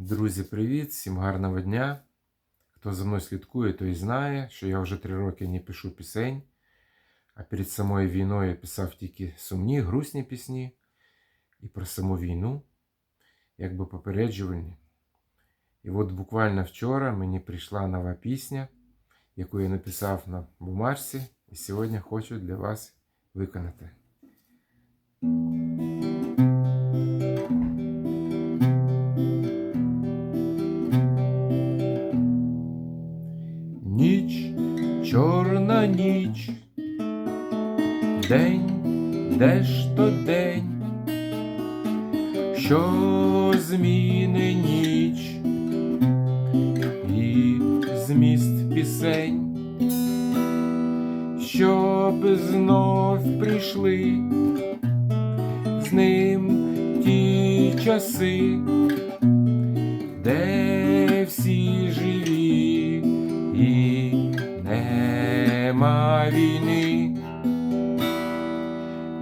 Друзі, привіт! Всім гарного дня! Хто за мною слідкує, той знає, що я вже три роки не пишу пісень, а перед самою війною я писав тільки сумні, грустні пісні і про саму війну, якби попереджувальні. І от буквально вчора мені прийшла нова пісня, яку я написав на бумажці, і сьогодні хочу для вас виконати. Ніч, чорна ніч, день, де ж то день, що зміни ніч? І зміст пісень, щоб знов прийшли з ним ті часи, де нема війни.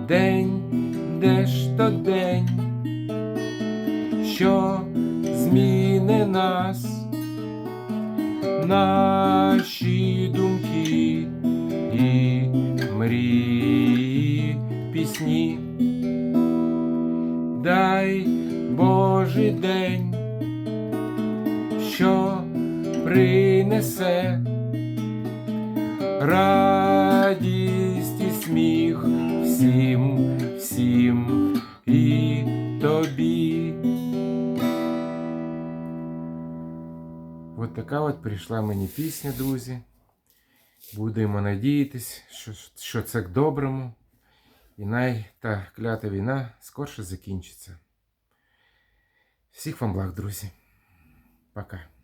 День, де ж то день, що зміни нас, наші думки і мрії пісні. Дай Божий день, що принесе радість і сміх всім, всім і тобі. От така от прийшла мені пісня, друзі. Будемо надіятись, що, що це к доброму. І най та клята війна скорше закінчиться. Всіх вам благ, друзі. Пока.